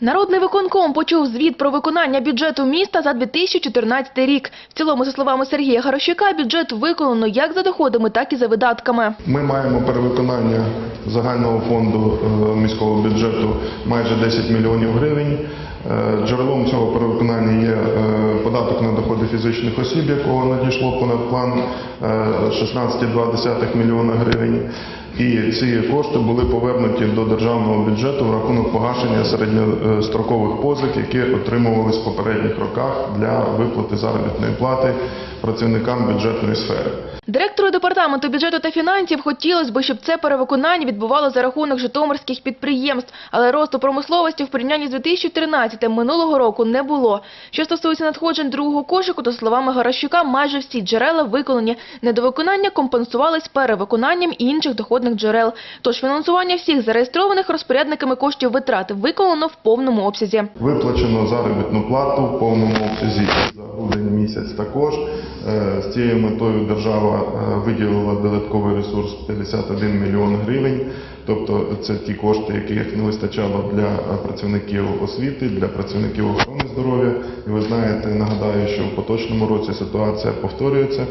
Народний виконком почув звіт про виконання бюджету міста за 2014 рік. В цілому, за словами Сергія Гарощука, бюджет виконано як за доходами, так і за видатками. Ми маємо перевиконання загального фонду е, міського бюджету майже 10 мільйонів гривень. Е, Джерелом цього перевиконання є е, податок на доходи фізичних осіб, якого надійшло понад план 16,2 мільйона гривень. І ці кошти були повернуті до державного бюджету в рахунок погашення середньострокових позик, які отримувались в попередніх роках для виплати заробітної плати працівникам бюджетної сфери. Директору департаменту бюджету та фінансів хотілося б, щоб це перевиконання відбувало за рахунок житомирських підприємств, але росту промисловості в порівнянні з 2013 минулого року не було. Що стосується надходжень другого кошику, то словами Гаращука, майже всі джерела виконані. Недовиконання компенсувались перевиконанням інших доходних джерел. Тож фінансування всіх зареєстрованих розпорядниками коштів витрат виконано в повному обсязі. Виплачено заробітну плату в повному обсязі за грудень місяць також. Е, З цією метою держава е, виділила додатковий ресурс 51 мільйон гривень. Тобто це ті кошти, яких не вистачало для е, працівників освіти, для працівників охорони здоров'я. І ви знаєте, нагадаю, що в поточному році ситуація повторюється.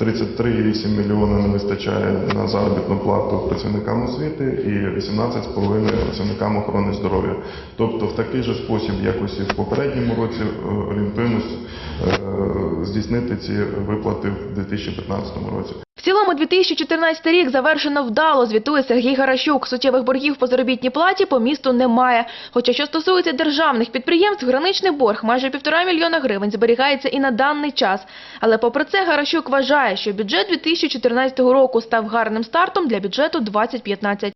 33,8 мільйона не вистачає на заробітну плату працівникам освіти і 18,5 працівникам охорони здоров'я. Тобто в такий же спосіб, як ось і в попередньому році, орієнтуємось здійснити ці виплати в 2015 році. В цілому 2014 рік завершено вдало, звітує Сергій Гаращук. Суттєвих боргів по заробітній платі по місту немає. Хоча що стосується державних підприємств, граничний борг майже півтора мільйона гривень зберігається і на даний час. Але попри це Гаращук вважає, що бюджет 2014 року став гарним стартом для бюджету 2015.